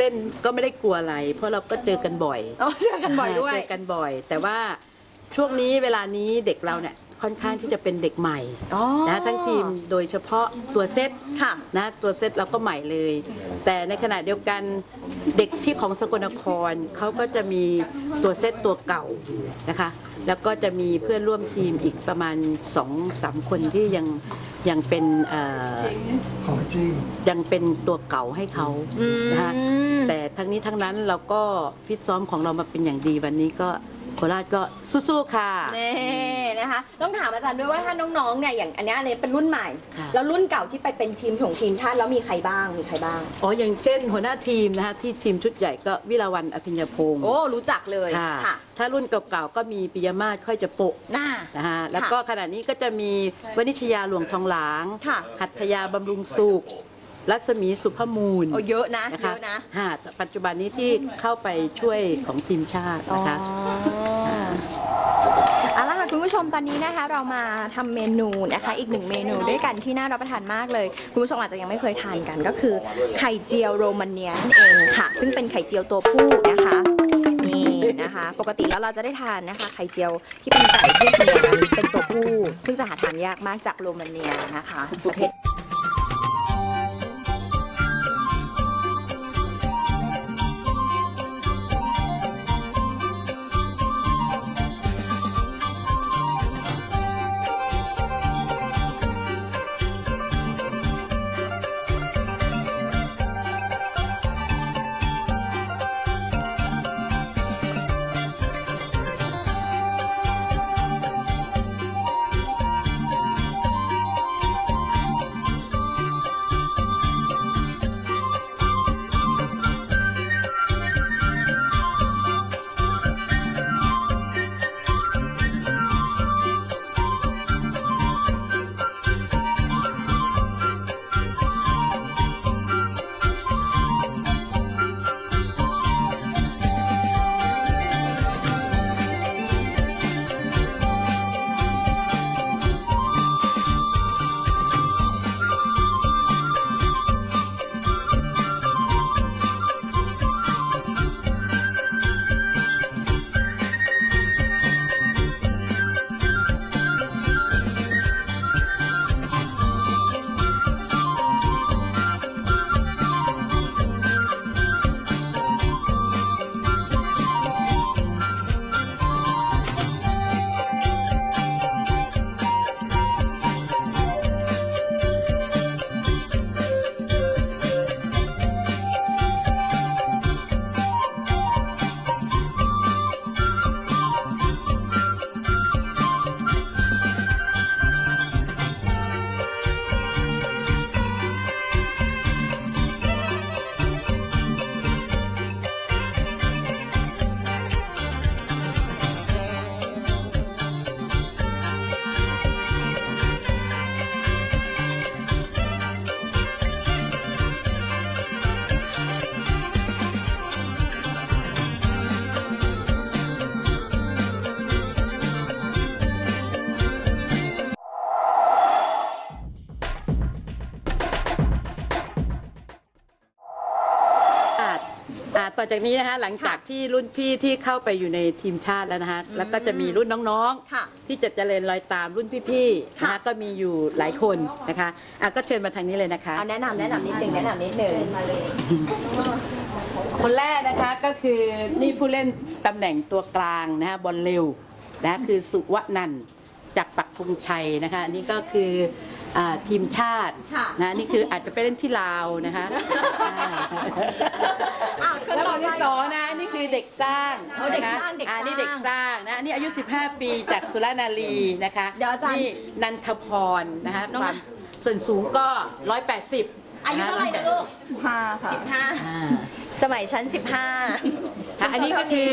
เต้นก็ไม่ได้กลัวอะไร เพราะเราก็เจอกันบ่อยอ๋อเจอกันบ่อยด้วย เจอกันบ่อย แต่ว่าช่วงนี้เวลานี้เด็กเราเนี่ยค่อนข้างที่จะเป็นเด็กใหม่อ๋อนะทั้งทีมโดยเฉพาะตัวเซตค่ะ นะตัวเซตเราก็ใหม่เลย แต่ในขณะเดียวกันเด็กที่ของสกลนครเขาก็จะมีตัวเซตตัวเก่านะคะ แล้วก็จะมีเพื่อนร่วมทีมอีกประมาณ2อสามคนที่ยังยังเป็นเอ่อของจริง ยังเป็นตัวเก่าให้เขาอืม นะคะแต่ทั้งนี้ทั้งนั้นเราก็ฟิตซ้อมของเรามาเป็นอย่างดีวันนี้ก็โคราชก็สู้ๆค่ะ นี่นะคะ ต้องถามอาจารย์ด้วยว่าถ้าน้องๆเนี่ยอย่างอันเนี้ยอันนี้เป็นรุ่นใหม่ ค่ะ แล้วรุ่นเก่าที่ไปเป็นทีมของทีมชาติแล้วมีใครบ้างมีใครบ้าง อ๋ออย่างเช่น หัวหน้าทีมนะคะที่ทีมชุดใหญ่ก็วิลาวันอภิญญาพงศ์โอ้รู้จักเลยค่ะค่ะถ้ารุ่นเก่าๆก็มีปิยมาศค่อยจะโปะหน้านะฮะแล้วก็ขณะนี้ก็จะมีวนิชยาหลวงทองหลางค่ะ หัตถยาบำรุงสุข รัศมีสุภมูลโอ้เยอะนะนะเยคะอะนะฮะปัจจุบันนี้ที่เข้าไปช่วยของทีมชาตินะคะเอาละค่ะคุณผู้ชมตอนนี้นะคะ เรามาทำเมนูนะคะ อีกหนึ่งเมนูด้วยกันที่น่ารับประทานมากเลย คุณผู้ชมอาจจะยังไม่เคยทานกันก็คือไข่เจียวโรมาเนียนั่นเองค่ะ ซึ่งเป็นไข่เจียวตัวผู้นะคะ นี่นะคะ ปกติแล้วเราจะได้ทานนะคะ ไข่เจียวที่เป็นไก่เนั้นเป็นตัวผู้ซึ่งจะหาทานยากมากจากโรมาเนียนะคะประเทศ ต่อจากนี้นะคะหลังจากที่รุ่นพี่ที่เข้าไปอยู่ในทีมชาติแล้วนะคะแล้วก็จะมีรุ่นน้องค่ะๆ ที่จะเจริญรอยตามรุ่นพี่ๆนะค่ะ คะก็มีอยู่หลายคนนะคะอะก็เชิญมาทางนี้เลยนะคะ เอาแนะนำแนะนำนิดนึงแนะนำนิดนึงคนแรกนะคะก็คือนี่ผู้เล่นตำแหน่งตัวกลางนะคะบอลเร็วนะคือสุวนันท์จากปักธงชัยนะคะอันนี่ก็คือ อ่าทีมชาติค่ะนะนี่คืออาจจะไปเล่นที่ลาวนะคะอ่าอะขึ้นแล้วต่อคนไป ที่สองนะนี่คือเด็กสร้างเอาเด็กสร้างนะคะเด็กสร้างอ่นี่เด็กสร้างนะอันนี่อายุ 15 ปีจากสุรานารีนะคะเดี๋ยวอาจารย์นี่นันทพรนะคะน้อง ความส่วนสูงก็ 180อายุเท่าไหร่นะลูกห้าค่ะสิบห้าอ่าสมัยชั้นสิบห้า ค่ะอันนี้ก็คือ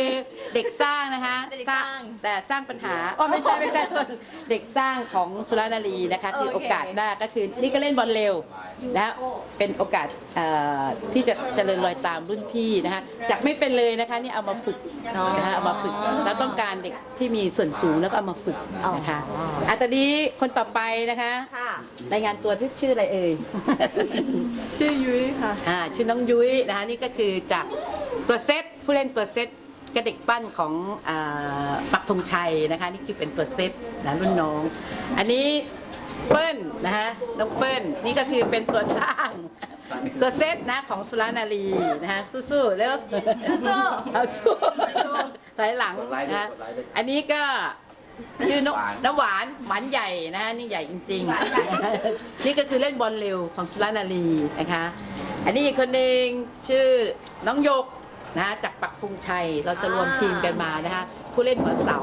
เด็กสร้างนะคะเด็กสร้างแต่สร้างปัญหาอ๋อไม่ใช่ไม่ใช่โทษเด็กสร้างของสุรานารีนะคะคือโอเคโอกาสหน้าก็คือนี่ก็เล่นบอลเร็วนะเป็นโอกาสเอ่อที่จะเจริญรอยตามรุ่นพี่นะคะจากไม่เป็นเลยนะคะนี่เอามาฝึกนะคะเอามาฝึกแล้วต้องการเด็กที่มีส่วนสูงแล้วก็เอามาฝึกนะคะอะตอนนี้คนต่อไปนะคะค่ะรายงานตัวที่ชื่ออะไรเอ่ยชื่อยุ้ยค่ะอ่าชื่อน้องยุ้ยนะคะนี่ก็คือจาก ตัวเซตผู้เล่นตัวเซตกระเด็กปั้นของอาปักธงชัยนะคะนี่คือเป็นตัวเซตนะรุ่นน้อง อันนี้เปิ้ลนะคะน้องเปิ้ลนี่ก็คือเป็นตัวสร้างตัวเซตนะของสุรานารีนะคะสู้ๆแล้วสู้เอาสู้ถอยหลังนะอันนี้ก็ชื่อน้องน้ำหวานหวานใหญ่นะฮะนี่ใหญ่จริง ๆ นี่ก็คือเล่นบอลเร็วของสุรานารีนะคะ อันนี้อีกคนหนึ่งชื่อน้องโยกนะจากปักธงชัยเราจะรวมทีมกันมานะคะผู้เล่นหัวเสา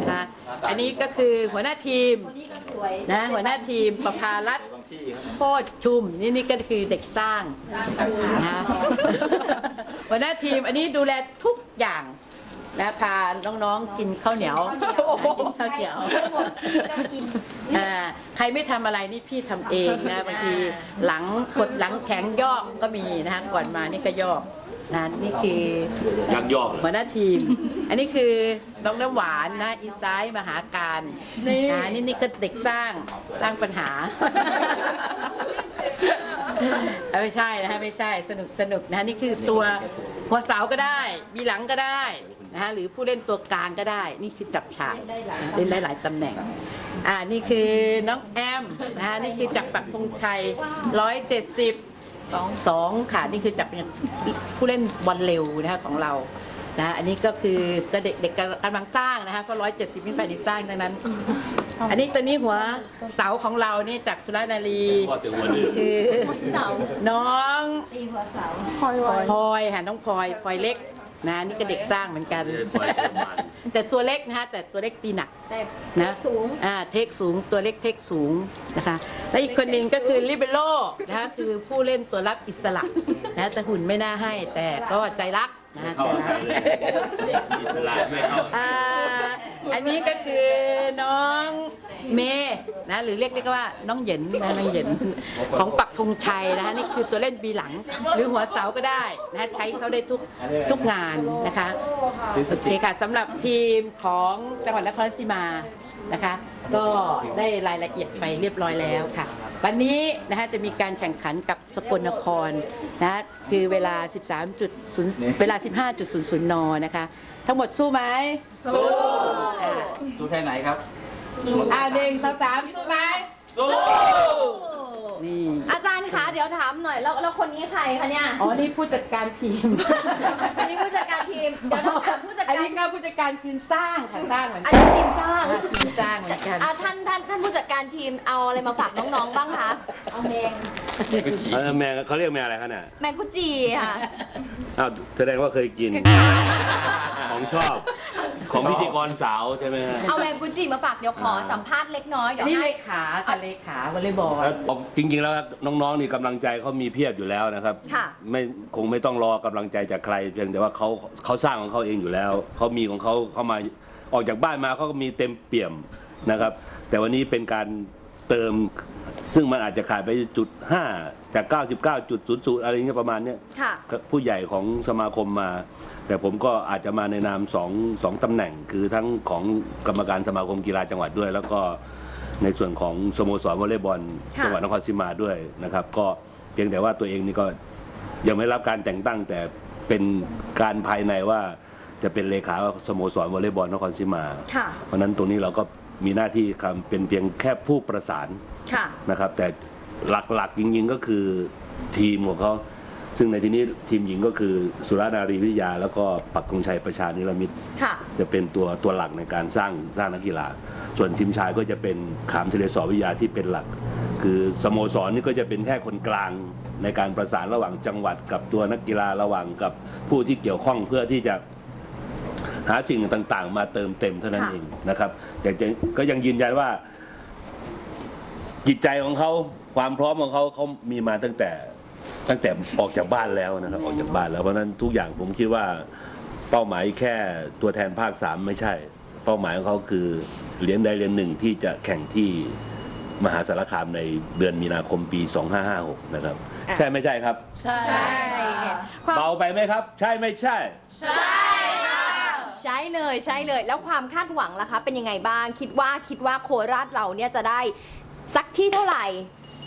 นะคะอันนี้ก็คือหัวหน้าทีมนะหัวหน้าทีมประภารัตน์โคตรชุมนี่นี่ก็คือเด็กสร้างนะหัวหน้าทีมอันนี้ดูแลทุกอย่าง นะพาน้องๆกินข้าวเหนียวกินข้าวเหนียวอ่าใครไม่ทำอะไรนี่พี่ทำเองนะบางทีหลังกดหลังแข็งยอกก็มีนะคะก่อนมานี่ก็ยอกนะนี่คือยักยอกเลยหัวหน้าทีม อันนี้คือน้องน้ำหวานนะอีซ้ายมหาการนะนี่นี่ก็เด็กสร้างสร้างปัญหาเอ้ยไม่ใช่นะฮะไม่ใช่สนุกสนุกนะฮะนี่คือตัวหัวเสาก็ได้ มีหลังก็ได้ นะฮะหรือผู้เล่นตัวกลางก็ได้ นี่คือจับฉากเล่นได้หลายตำแหน่งอ่านี่คือน้องแอมนะฮะนี่คือจับปักธงชัยร้อยเจ็ดสิบสองสองค่ะนี่คือจับเป็นผู้เล่นบอลเร็วนะคะของเรานะอันนี้ก็คือก็เด็กเด็กกำลังสร้างนะคะก็ร้อยเจ็ดสิบขึ้นไปในสร้างดังนั้น อันนี้ตัวนี้หัวเสาของเรานี่จากสุรานารีพ่อเตือนวันเดือนคือเสาน้องพลอยไวพลอยค่ะน้องพลอยพลอยเล็ก นะนี่ก็เด็กสร้างเหมือนกันไม่ได้ปล่อยประมาณแต่ตัวเล็กนะฮะแต่ตัวเล็กตีหนัก แต่นะสูง อ่าเทคสูงตัวเล็กเทคสูงนะคะ และอีกคนหนึ่งก็คือลิเบโรนะคะคือผู้เล่นตัวรับอิสระนะแต่หุ่นไม่น่าให้แต่ก็ใจรัก นะไม่ฮะเข้าใจรักอิสระไม่เข้าอ่าอันนี้ก็คือน้องเมย์นะหรือเรียกเรียกว่าน้องเหยินนะน้องเหยินของปักธงชัยนะคะนี่คือตัวเล่นบีหลัง หรือหัวเสาก็ได้นะใช้เขาได้ทุกทุกงานนะคะโอเคค่ะสำหรับทีมของจังหวัดนครราชสีมานะคะก็ได้รายละเอียดไปเรียบร้อยแล้วค่ะ วันนี้นะคะจะมีการแข่งขันกับสกลนครนะคือเวลา 13.0 เวลา 15.00 นนะคะ ทั้งหมดสู้ไหมสู้อ่าสู้แค่ไหนครับอ่าหนึ่งสองสามสู้ไหมสู้นี่ อาจารย์คะเดี๋ยวถามหน่อยแล้วแล้วคนนี้ใครคะเนี่ยอ๋อ นี่ผู้จัดการทีมอันนี้ผู้จัดการทีมเดี๋ยวต้องถามผู้จัดอันการนี้ก็ผู้จัดการทีมสร้างค่ะสร้างเหมือนอักันนนี้ทีมสร้างอ่าทีมสร้างเหมือนกันอะท่านท่านท่านผู้จัดการทีมเอาอะไรมาฝากน้องๆบ้างคะเอาแมงเออแมงเขาเรียกแมงอะไรคะเนี่ยแมงกุจีค่ะอ้าวแสดงว่าเคยกิน ของชอบ ของพิธีกรสาวใช่ไหมฮะเอาแมงกุจีมาฝากเดี๋ยวขอสัมภาษณ์เล็กน้อยเดี๋ยวนี่เลให้ ขาค่ะเลขาวอลเลย์บอล แล้วจริง ๆ แล้วน้องๆนี่กำลังใจเขามีเพียบอยู่แล้วนะครับค่ะ ไม่คงไม่ต้องรอกำลังใจจากใครเพียงแต่ว่าเขาเขาสร้างของเขาเองอยู่แล้วเขามีของเขาเข้ามาออกจากบ้านมาเขาก็มีเต็มเปี่ยมนะครับ แต่วันนี้เป็นการ เติม ซึ่งมันอาจจะขาดไปจุดห้าจาก 99จุด00 อะไรเงี้ยประมาณเนี้ยค่ะ ผู้ใหญ่ของสมาคมมา แต่ผมก็อาจจะมาในนามสองสองตำแหน่ง คือทั้งของกรรมการสมาคมกีฬาจังหวัดด้วย แล้วก็ในส่วนของสโมสรวอลเลย์บอลค่ะ จังหวัดนครศรีมาด้วยนะครับ ก็เพียงแต่ว่าตัวเองนี่ก็ยังไม่รับการแต่งตั้ง แต่เป็นการภายในว่าจะเป็นเลขาสโมสรวอลเลย์บอลนครศรีมา ค่ะ เพราะฉะนั้นตรงนี้เราก็ มีหน้าที่คำเป็นเพียงแค่ผู้ประสานค่ะนะครับ แต่หลักๆจริงๆก็คือทีมของเขาซึ่งในที่นี้ทีมหญิงก็คือสุรานารีวิทยา แล้วก็ปักธงชัยประชานิรมิตรค่ะ จะเป็นตัวตัวหลักในการสร้างสร้างนักกีฬา ส่วนทีมชายก็จะเป็นขามทะเลสอวิทยาที่เป็นหลัก คือสโมสรนี่ก็จะเป็นแค่คนกลางในการประสานระหว่างจังหวัดกับตัวนักกีฬาระหว่างกับผู้ที่เกี่ยวข้องเพื่อที่จะ หาสิ่งต่างๆ มาเติมเต็มเท่านั้นค่ะเองนะครับแต่จะก็ยังยืนยันว่า จิตใจของเขาความพร้อมของเขาเขามีมาตั้งแต่ตั้งแต่ออกจากบ้านแล้วนะครับ ออกจากบ้านแล้วเพราะฉะนั้นทุกอย่างผมคิดว่าเป้าหมายแค่ตัวแทนภาคสามไม่ใช่ เป้าหมายของเขาคือเหรียญใดเหรียญหนึ่งที่จะแข่งที่มหาสารคามในเดือนมีนาคมปี 2556 นะครับอะใช่ไม่ใช่ครับ ใช่ใช่ความเบาไปไหมครับ ใช่ไม่ใช่ ใช่ เลยใช่เลย แล้วความคาดหวังล่ะคะเป็นยังไงบ้าง คิดว่าคิดว่าโคราชเราเนี่ยจะได้สักที่เท่าไหร่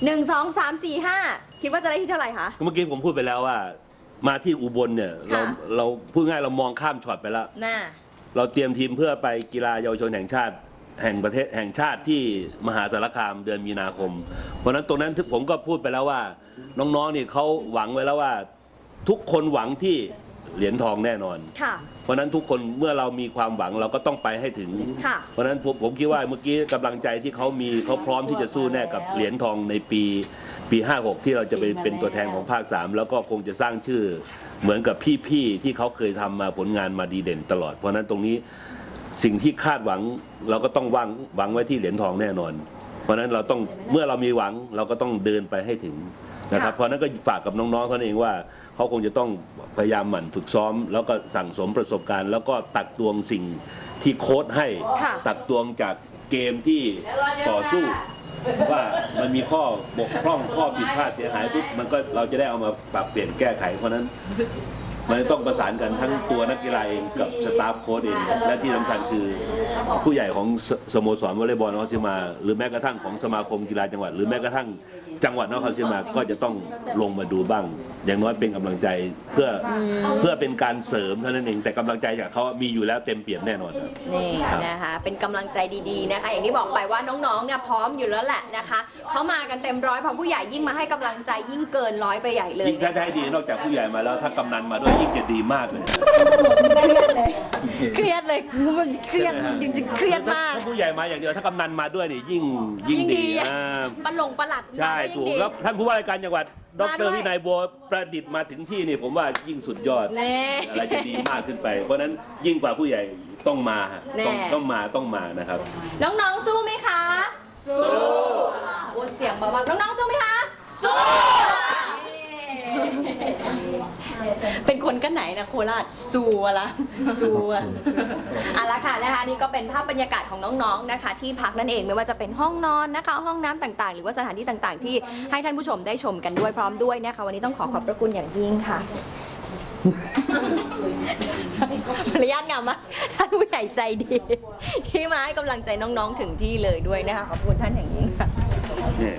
หนึ่งสองสามสี่ห้าคิดว่าจะได้ที่เท่าไหร่คะ เมื่อกี้ผมพูดไปแล้วว่า มาที่อุบลเนี่ยเราค่ะ เราพูดง่ายเรามองข้ามช็อตไปแล้ว น่าเราเตรียมทีมเพื่อไปกีฬาเยาวชนแห่งชาติแห่งประเทศแห่งชาติที่มหาสารคามเดือนมีนาคม เพราะฉะนั้นตรงนั้นผมก็พูดไปแล้วว่า น้องๆนี่เขาหวังไว้แล้วว่า ทุกคนหวังที่ เหรียญทองแน่นอน ค่ะ เพราะฉะนั้นทุกคนเมื่อเรามีความหวังเราก็ต้องไปให้ถึง ค่ะ เพราะฉะนั้นผมผมคิดว่าเมื่อกี้กำลังใจที่เขามีเขาพร้อมที่จะสู้แน่กับเหรียญทองในปีปี 56 ที่เราจะไปเป็นตัวแทนของภาค 3 แล้วก็คงจะสร้างชื่อเหมือนกับพี่ๆที่เขาเคยทำมาผลงานมาดีเด่นตลอด เพราะฉะนั้นตรงนี้สิ่งที่คาดหวังเราก็ต้องวางหวังไว้ที่เหรียญทองแน่นอน เพราะฉะนั้นเราต้องเมื่อเรามีหวังเราก็ต้องเดินไปให้ถึงนะครับ ค่ะ เพราะฉะนั้นก็ฝากกับน้องๆเขาเองว่า เขาคงจะต้องพยายามหมั่นฝึกซ้อม แล้วก็สั่งสมประสบการณ์ แล้วก็ตักตวงสิ่งที่โค้ชให้ ค่ะตักตวงจากเกมที่ต่อสู้ ว่ามันมีข้อบกพร่องข้อผิดพลาดเสียหายปุ๊บมันก็เราจะได้เอามาปรับเปลี่ยนแก้ไข เพราะฉะนั้น มันต้องประสานกันทั้งตัวนักกีฬาเองกับสตาฟโค้ชเอง และที่สำคัญคือผู้ใหญ่ของสสโมสรวอลเลย์บอลนครราชสีมา หรือแม้กระทั่งของสมาคมกีฬาจังหวัด หรือแม้กระทั่ง จังหวัดนครราชสีมาก็จะต้องลงมาดูบ้าง อย่างน้อยเป็นกำลังใจเพื่อเพื่อเป็นการเสริมเท่านั้นเองแต่กำลังใจจากเขามีอยู่แล้วเต็มเปี่ยมแน่นอนครับ นี่นะคะ เป็นกำลังใจดีๆนะคะ อย่างที่บอกไปว่าน้องๆเนี่ยพร้อมอยู่แล้วแหละนะคะเขามากันเต็มร้อยพอผู้ใหญ่ยิ่งมาให้กำลังใจยิ่งเกินร้อยไปใหญ่เลยยิ่งถ้าได้ดีนอกจากผู้ใหญ่มาแล้วถ้ากำนันมาด้วยยิ่งจะดีมากเลย เครียดเลยมันเครียดจริงๆเครียดมาก ถ้าผู้ใหญ่มาอย่างเดียวถ้ากำนันมาด้วยนี่ยิ่งยิ่งยิ่งดีดีอะอ่าปลงประหลัดใช่มาก็ยิ่ถูงกดี แล้วท่านผู้ว่าราชการจังหวัดดมาด้รวย วินัยบัวประดิษฐ์มาถึงที่นี่ผมว่ายิ่งสุดยอด แน่ อะไรจะดีมากขึ้นไป เพราะฉะนั้นยิ่งกว่าผู้ใหญ่ต้องมาฮะต้องแน่ ต้องมาต้องมานะครับ น้องๆ สู้ไหมคะ สู้โอ้เสียงเบาๆน้องๆ สู้ไหมคะ สู้ เป็นคนกันไหนนะโคราชสู้อะละสู้อะเอาละค่ะนะคะนี่ก็เป็นภาพบรรยากาศของน้องๆนะคะ ที่พักนั่นเองไม่ว่าจะเป็นห้องนอนนะคะ ห้องน้ำต่างๆ หรือว่าสถานที่ต่างๆ ที่ให้ท่านผู้ชมได้ชมกันด้วยพร้อมด้วยนะคะ วันนี้ต้องขอขอบพระคุณอย่างยิ่งค่ะภรรยาทงามมากท่านผู้ใหญ่ใจดี ที่มาให้กำลังใจน้องๆถึงที่เลยด้วยนะคะ ขอบคุณท่านอย่างยิ่งค่ะเนี่ย